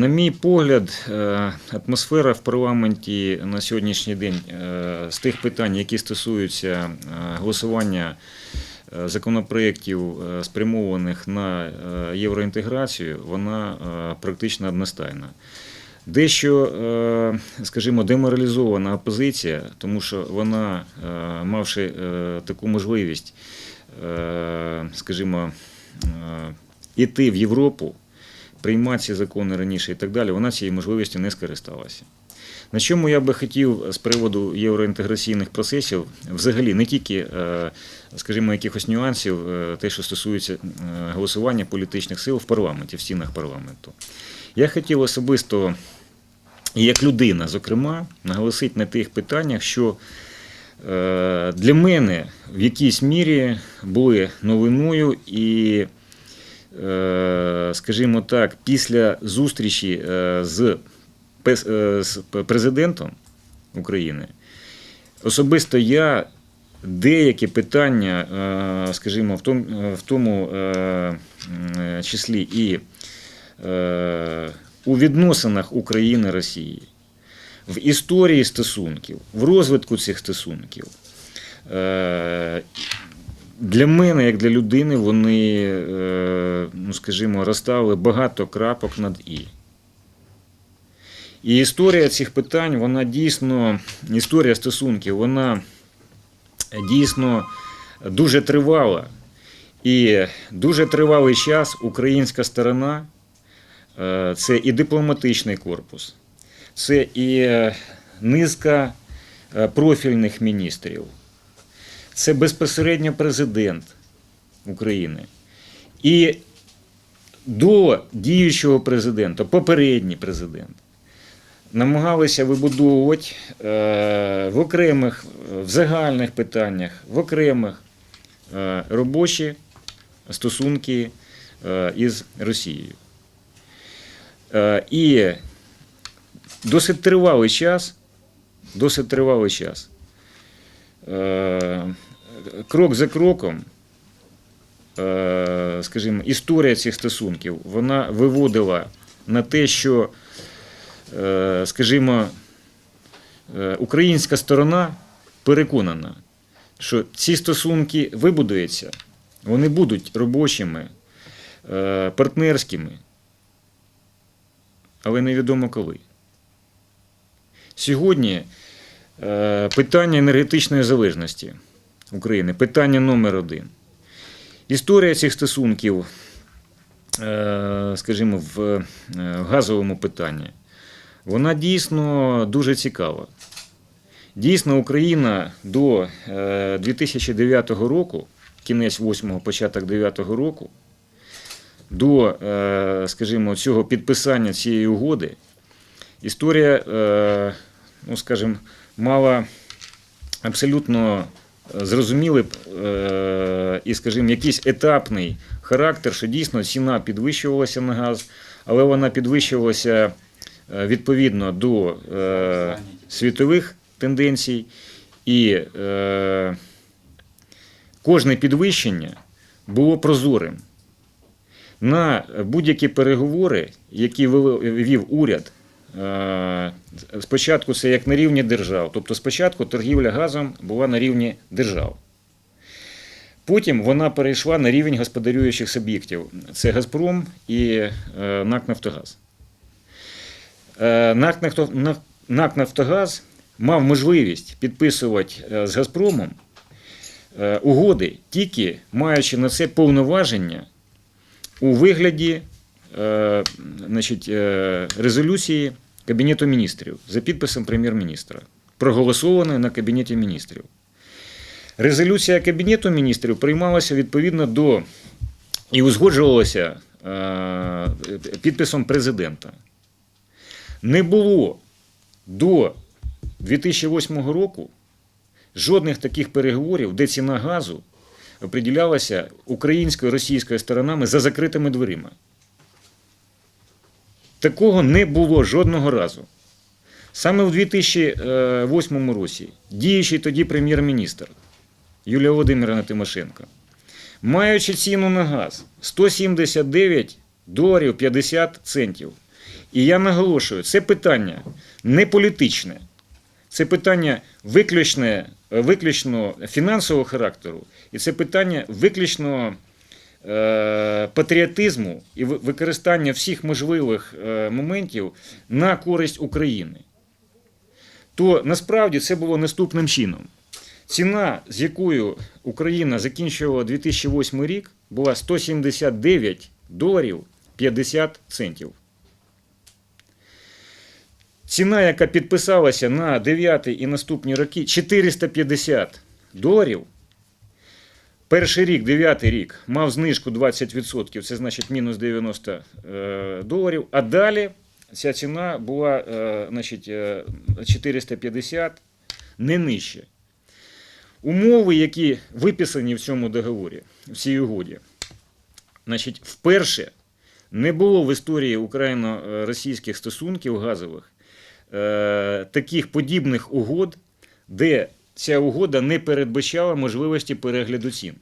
На мій погляд, е, атмосфера в парламенті на сьогоднішній день е, з тих питань, які стосуються е, голосування законопроєктів, спрямованих на євроінтеграцію, вона практично одностайна. Дещо, скажімо, деморалізована опозиція, тому що вона, мавши таку можливість, скажімо, іти в Європу, приймати ці закони раніше і так далі, вона цією можливістю не скористалася. На чому я би хотів з приводу євроінтеграційних процесів, взагалі не тільки, е, скажімо, якихось нюансів, е, те, що стосується е, голосування політичних сил в парламенті, в стінах парламенту. Я хотів особисто, як людина, зокрема, наголосити на тих питаннях, що для мене в якійсь мірі були новиною і, скажімо так, після зустрічі е, з е, президентом України, особисто я деякі питання, е, скажімо, в тому, в тому е, числі і е, у відносинах України Росії, в історії стосунків, в розвитку цих стосунків. Для мене, як для людини, вони, е, ну скажімо, розставили багато крапок над І. І історія цих питань, вона дійсно, історія стосунків, вона дійсно дуже тривала. І дуже тривалий час українська сторона е, це і дипломатичний корпус, це і е, низка профільних міністрів, це безпосередньо президент України. І до діючого президента, попередній президент, намагалися вибудовувати е, в окремих, в загальних питаннях, в окремих е, робочі стосунки е, із Росією. І досить тривалий час, досить тривалий час, крок за кроком, е, скажімо, історія цих стосунків, вона виводила на те, що, е, скажімо, е, українська сторона переконана, що ці стосунки вибудуються, вони будуть робочими, партнерськими, але невідомо коли. Сьогодні питання енергетичної залежності України, питання номер один. Історія цих стосунків, е, скажімо, в е, газовому питанні, вона дійсно дуже цікава. Дійсно, Україна до е, 2009 року, кінець 8-го, початок 9-го року, до, е, скажімо, цього підписання цієї угоди, історія, е, ну, скажімо, мала абсолютно зрозумілий е, і, скажімо, якийсь етапний характер, що дійсно ціна підвищувалася на газ, але вона підвищувалася е, відповідно до е, світових тенденцій, і кожне підвищення було прозорим. На будь-які переговори, які вів уряд, спочатку це як на рівні держав, тобто спочатку торгівля газом була на рівні держав. Потім вона перейшла на рівень господарюючих суб'єктів. Це Газпром і е, НАК Нафтогаз. Е, НАК Нафто- НАК- НАК Нафтогаз мав можливість підписувати е, з Газпромом е, угоди, тільки маючи на це повноваження у вигляді е, значить, е, резолюції Кабінету міністрів за підписом прем'єр-міністра, проголосованої на Кабінеті міністрів. Резолюція Кабінету міністрів приймалася відповідно до і узгоджувалася е, підписом президента. Не було до 2008 року жодних таких переговорів, де ціна газу определялася українською російською сторонами за закритими дверима. Такого не було жодного разу. Саме в 2008 році діючий тоді прем'єр-міністр Юлія Володимирівна Тимошенко, маючи ціну на газ 179 доларів 50 центів, І я наголошую, це питання не політичне, це питання виключно фінансового характеру, і це питання виключно патріотизму і використання всіх можливих е, моментів на користь України. То насправді це було наступним чином. Ціна, з якою Україна закінчувала 2008 рік, була 179 доларів 50 центів. Ціна, яка підписалася на 9 і наступні роки, 450 доларів. Перший рік, 9 рік, мав знижку 20%, це значить мінус 90 е, доларів. А далі ця ціна була е, значить, е, 450, не нижче. Умови, які виписані в цьому договорі, в цій угоді, значить, вперше не було в історії україно-російських стосунків газових е, таких подібних угод, де ця угода не передбачала можливості перегляду цін.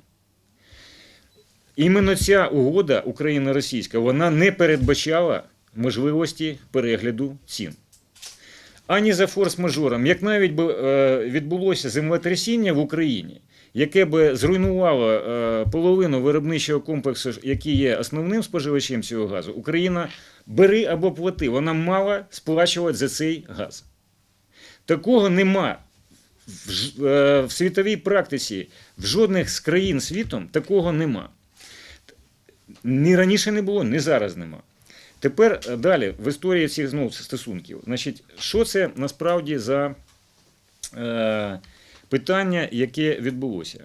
Іменно ця угода Україна-російська вона не передбачала можливості перегляду цін. Ані за форс-мажором, як навіть е, відбулося землетрясіння в Україні, яке би зруйнувало е, половину виробничого комплексу, який є основним споживачем цього газу, Україна бери або плати, вона мала сплачувати за цей газ. Такого нема в, е, в світовій практиці в жодних з країн світом такого нема. Ні раніше не було, ні зараз нема. Тепер е, далі в історії цих знову стосунків. Значить, що це насправді за е, питання, яке відбулося?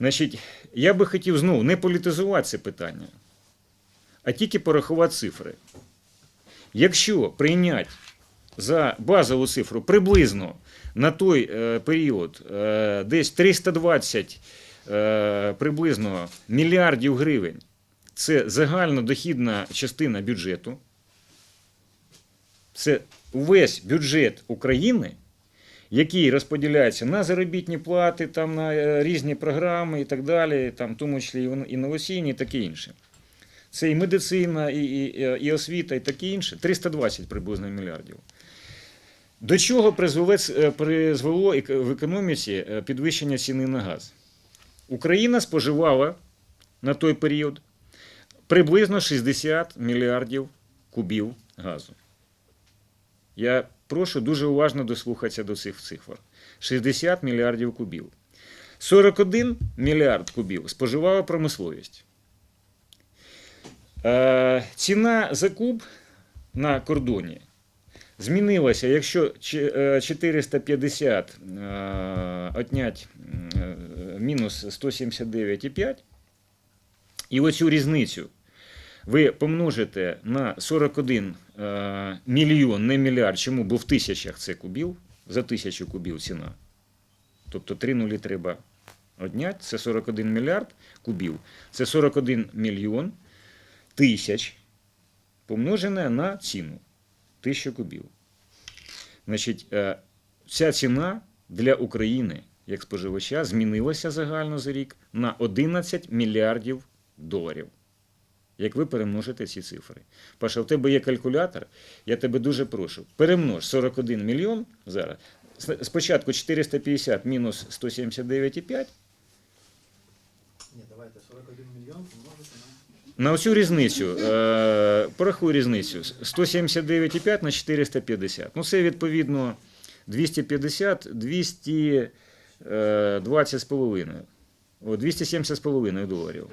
Значить, я би хотів знову не політизувати це питання, а тільки порахувати цифри. Якщо прийняти за базову цифру приблизно на той е, період е, десь 320 е, приблизно мільярдів гривень, це загальнодохідна частина бюджету, це увесь бюджет України, який розподіляється на заробітні плати, там, на різні програми і так далі, там, в тому числі і інноваційні і таке інше. Це і медицина, і, і, і освіта, і таке інше. 320 приблизно мільярдів. До чого призвело, в економіці е, підвищення ціни на газ? Україна споживала на той період приблизно 60 мільярдів кубів газу. Я прошу дуже уважно дослухатися до цих цифр. 60 мільярдів кубів. 41 мільярд кубів споживала промисловість. Е, ціна за куб на кордоні змінилася, якщо е, 450 е, отнять е, мінус 179,5, і оцю різницю ви помножите на 41 е, мільйон, не мільярд, чому? Бо в тисячах це кубів, за тисячу кубів ціна. Тобто 3 нулі треба однять, це 41 мільярд кубів, це 41 мільйон тисяч помножене на ціну 1000 кубів. Значить, е, ця ціна для України як споживача змінилася загально за рік на 11 мільярдів доларів. Як ви перемножите ці цифри. Паша, у тебе є калькулятор, я тебе дуже прошу. Перемнож 41 мільйон зараз. Спочатку 450 мінус 179,5 Ні, давайте 41 мільйон помножити на. Оцю різницю, е, порахуй різницю. 179,5 на 450. Ну, це відповідно 250, 220 з половиною. 270 з половиною доларів.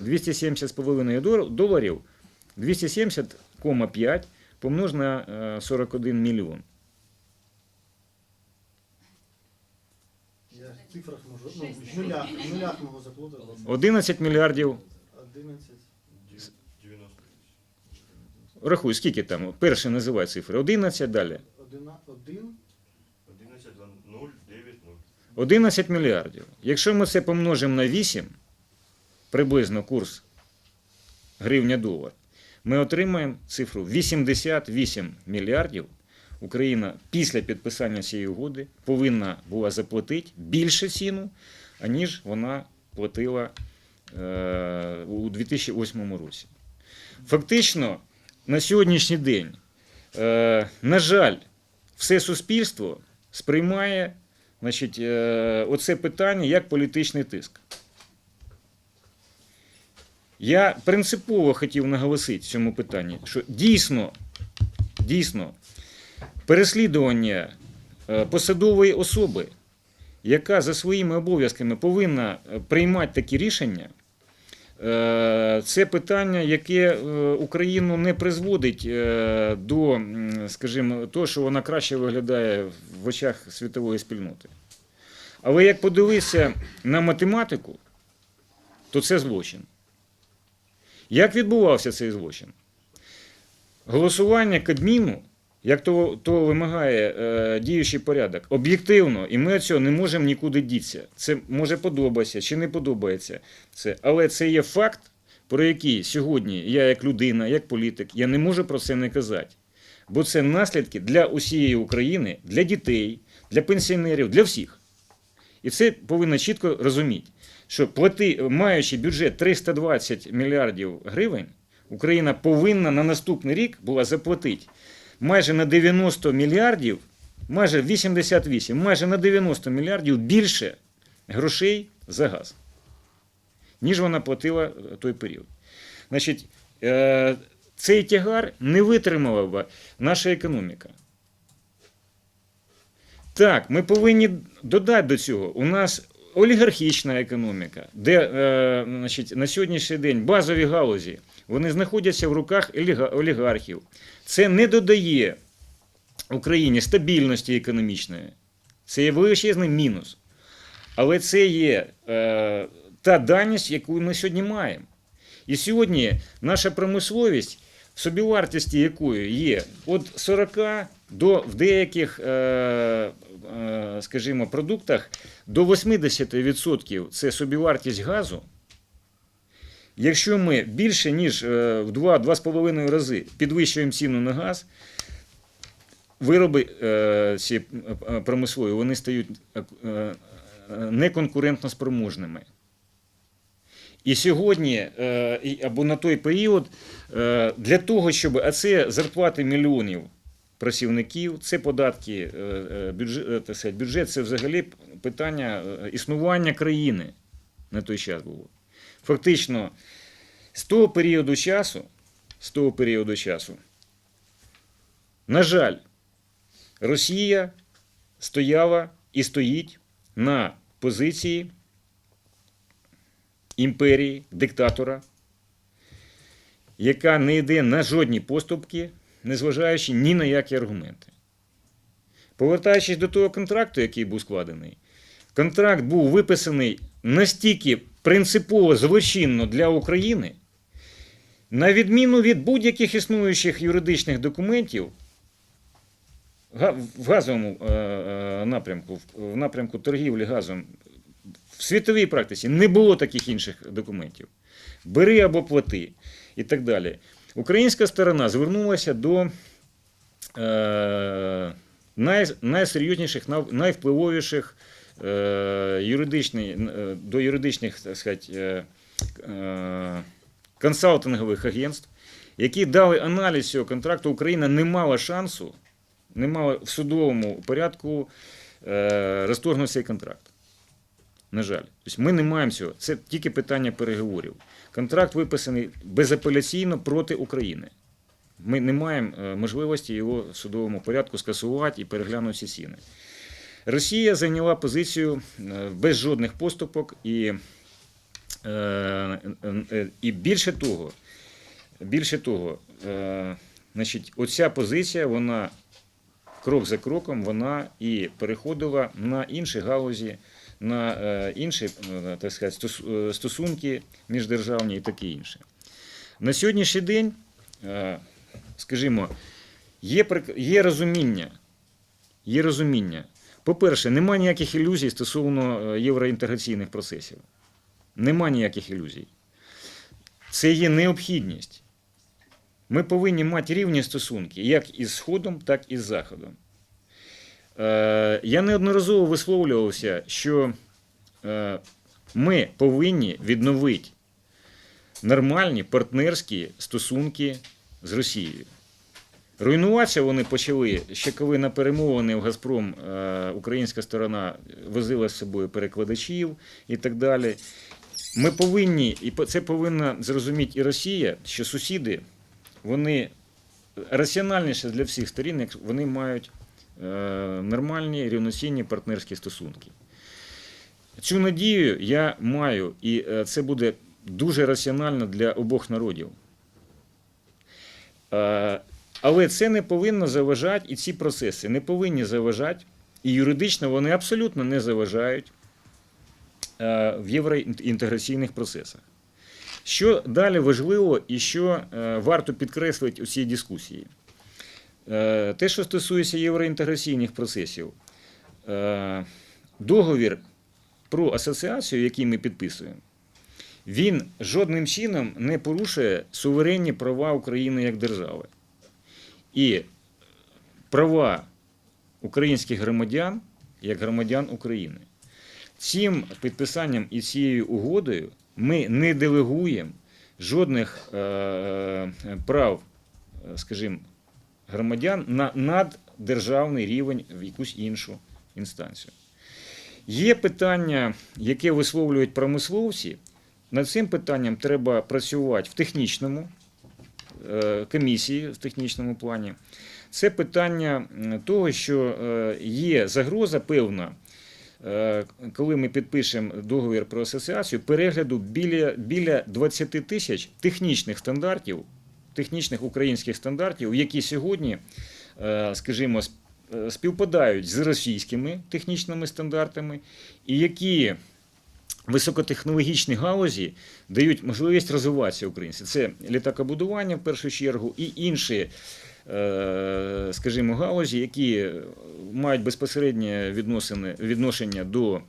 270 з половиною доларів, 270,5 помнож на е, 41 мільйон. Я в цифрах можу. Ну, в нулях, в нулях можу заплутати. 11 мільярдів. 11. 90 Рахуй, скільки там? Перший називай цифри. 11 далі. 1, 1 11, 0, 9, 0. 11 мільярдів. Якщо ми це помножимо на 8, приблизно курс гривня-долар, ми отримаємо цифру 88 мільярдів. Україна після підписання цієї угоди повинна була заплатити більше ціну, аніж вона платила е, у 2008 році. Фактично, на сьогоднішній день, е, на жаль, все суспільство сприймає значить, е, оце питання як політичний тиск. Я принципово хотів наголосити в цьому питанні, що дійсно, дійсно, переслідування е, посадової особи, яка за своїми обов'язками повинна приймати такі рішення, це питання, яке е, Україну не призводить е, до, скажімо, того, що вона краще виглядає в очах світової спільноти. Але як подивитися на математику, то це злочин. Як відбувався цей злочин? Голосування Кабміну, як то, то вимагає е, діючий порядок, об'єктивно, і ми від цього не можемо нікуди дітися. Це може подобається чи не подобається. Це. Але це є факт, про який сьогодні я, як людина, як політик, я не можу про це не казати. Бо це наслідки для усієї України, для дітей, для пенсіонерів, для всіх. І це повинно чітко розуміти, що плати, маючи бюджет 320 мільярдів гривень, Україна повинна на наступний рік була заплатити майже на 90 мільярдів, майже 88, майже на 90 мільярдів більше грошей за газ, ніж вона платила е, той період. Значить, е, цей тягар не витримала б наша економіка. Так, ми повинні додати до цього. У нас олігархічна економіка, де е, значить, на сьогоднішній день базові галузі вони знаходяться в руках олігархів. Це не додає Україні стабільності економічної. Це є величезний мінус. Але це є е, та даність, яку ми сьогодні маємо. І сьогодні наша промисловість, собівартості якої є від 40 до в деяких, е, е, скажімо, продуктах до 80% це собівартість газу. Якщо ми більше ніж е, в 2-2,5 рази підвищуємо ціну на газ, вироби е, ці е, промислові вони стають неконкурентно спроможними. І сьогодні, або на той період, для того, щоб а це зарплати мільйонів працівників, це податки, бюджет, бюджет це взагалі питання існування країни на той час було. Фактично, з того періоду часу, з того періоду часу, на жаль, Росія стояла і стоїть на позиції імперії, диктатора, яка не йде на жодні поступки, незважаючи ні на які аргументи. Повертаючись до того контракту, який був складений, контракт був виписаний настільки принципово злочинно для України, на відміну від будь-яких існуючих юридичних документів, в газовому е, е, напрямку, в- напрямку торгівлі газом, в світовій практиці не було таких інших документів. Бери або плати і так далі. Українська сторона звернулася до е, най, найсерйозніших, найвпливовіших юридичний, е, до юридичних так сказати, е, е, консалтингових агентств, які дали аналіз цього контракту. Україна не мала шансу, не мала в судовому порядку е, розторгнути цей контракт. На жаль, тобто ми не маємо цього. Це тільки питання переговорів. Контракт виписаний безапеляційно проти України. Ми не маємо е, можливості його в судовому порядку скасувати і переглянути всі ціни. Росія зайняла позицію е, без жодних поступок і, е, е, і більше того, більше того, значить, оця позиція, вона крок за кроком, вона і переходила на інші галузі, на інші так сказати, стосунки міждержавні і таке інше. На сьогоднішній день, скажімо, є, є розуміння. Є розуміння. По-перше, нема ніяких ілюзій стосовно е, євроінтеграційних процесів. Нема ніяких ілюзій. Це є необхідність. Ми повинні мати рівні стосунки як із Сходом, так і з Заходом. Е, Я неодноразово висловлювався, що е, ми повинні відновити нормальні партнерські стосунки з Росією. Руйнуватися вони почали ще коли на перемовини в Газпром е, українська сторона возила з собою перекладачів і так далі. Ми повинні, і це повинна зрозуміти і Росія, що сусіди вони раціональніше для всіх сторін, як вони мають е, нормальні рівноцінні партнерські стосунки. Цю надію я маю, і е, це буде дуже раціонально для обох народів. Але це не повинно заважати, і ці процеси не повинні заважати, і юридично вони абсолютно не заважають е, в євроінтеграційних процесах. Що далі важливо і що е, варто підкреслити у цій дискусії? Е, Те, що стосується євроінтеграційних процесів, договір про асоціацію, який ми підписуємо, він жодним чином не порушує суверенні права України як держави. І права українських громадян як громадян України. Цим підписанням і цією угодою ми не делегуємо жодних е, е, прав, е, скажімо, громадян на наддержавний рівень в якусь іншу інстанцію. Є питання, яке висловлюють промисловці. Над цим питанням треба працювати в технічному комісії в технічному плані. Це питання того, що е, є загроза певна, е, коли ми підпишемо договір про асоціацію, перегляду біля, біля 20 тисяч технічних стандартів, технічних українських стандартів, які сьогодні, е, скажімо, е, співпадають з російськими технічними стандартами, і які високотехнологічні галузі дають можливість розвиватися українцям. Це літакобудування в першу чергу і інші, е, скажімо, галузі, які мають безпосереднє відношення до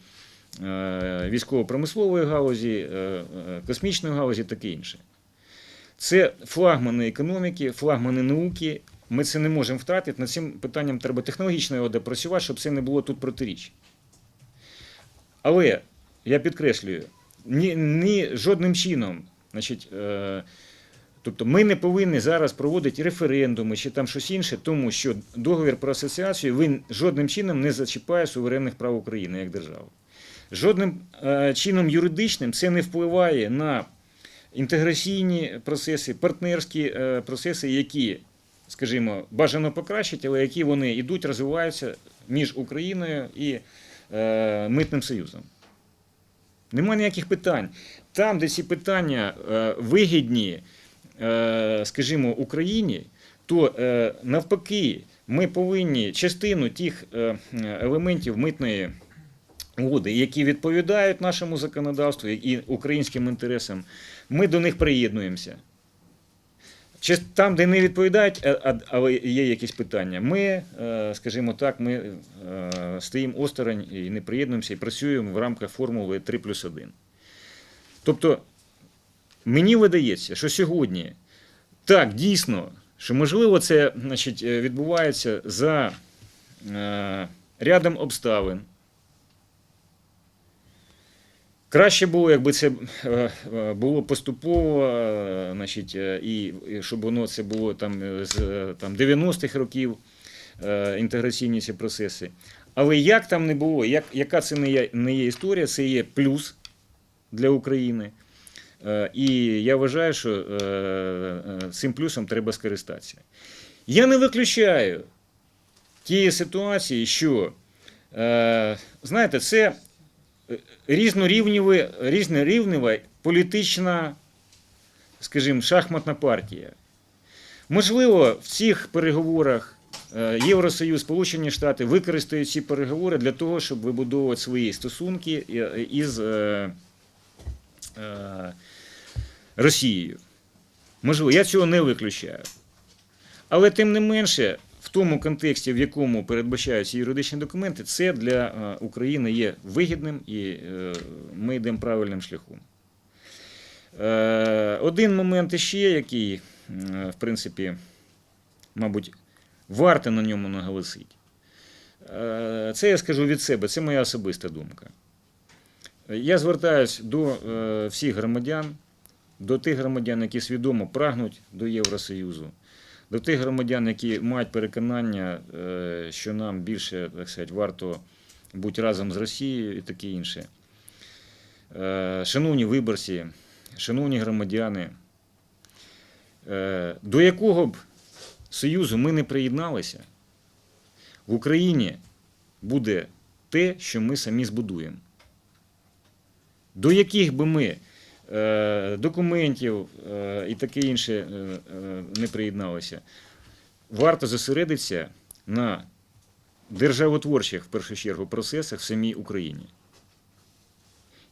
е, військово-промислової галузі, е, космічної галузі, таке інше. Це флагмани економіки, флагмани науки. Ми це не можемо втратити. Над цим питанням треба технологічно його допрацювати, щоб це не було тут протиріч. Але я підкреслюю, ні, ні жодним чином, значить, е, тобто ми не повинні зараз проводити референдуми чи там щось інше, тому що договір про асоціацію він жодним чином не зачіпає суверенних прав України як держави. Жодним е, чином юридичним це не впливає на інтеграційні процеси, партнерські е, процеси, які, скажімо, бажано покращити, але які вони йдуть, розвиваються між Україною і е, Митним Союзом. Нема ніяких питань. Там, де ці питання е, вигідні, е, скажімо, Україні, то е, навпаки, ми повинні частину тих елементів митної угоди, які відповідають нашому законодавству і українським інтересам, ми до них приєднуємося. Чи там, де не відповідають, а- але є якісь питання, ми, е, скажімо так, ми е, стоїмо осторонь і не приєднуємося і працюємо в рамках формули 3 плюс 1. Тобто, мені видається, що сьогодні так, дійсно, що можливо це значить, е, відбувається за е, рядом обставин. Краще було, якби це е, е, було поступово, е, значить, і щоб воно це було там з там, 90-х років інтеграційні ці процеси. Але як там не було, як, яка це не є, не є історія, це є плюс для України. І я вважаю, що цим плюсом треба скористатися. Я не виключаю тієї ситуації, що, знаєте, це різнорівнєва, різнорівнева політична, скажімо, шахматна партія. Можливо, в цих переговорах е, Євросоюз, Сполучені Штати використають ці переговори для того, щоб вибудовувати свої стосунки е, із е, е, Росією. Можливо, я цього не виключаю. Але тим не менше, тому контексті, в якому передбачаються юридичні документи, це для е, України є вигідним і е, ми йдемо правильним шляхом. Е, Один момент іще, який, в принципі, мабуть, варто на ньому наголосити. Це я скажу від себе, це моя особиста думка. Я звертаюсь до всіх громадян, до тих громадян, які свідомо прагнуть до Євросоюзу, до тих громадян, які мають переконання, е, що нам більше так сказати, варто бути разом з Росією і таке інше. Е, Шановні виборці, шановні громадяни, е, до якого б союзу ми не приєдналися, в Україні буде те, що ми самі збудуємо. До яких би ми документів е, і таке інше е, е, не приєдналися, варто зосередитися на державотворчих, в першу чергу, процесах в самій Україні.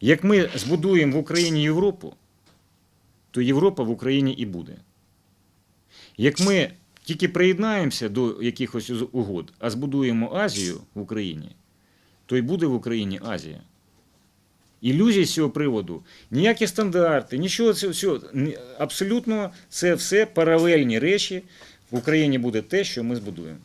Як ми збудуємо в Україні Європу, то Європа в Україні і буде. Як ми тільки приєднаємося до якихось угод, а збудуємо Азію в Україні, то й буде в Україні Азія. Ілюзій з цього приводу, ніякі стандарти, нічого цього, цього абсолютно це все паралельні речі. В Україні буде те, що ми збудуємо.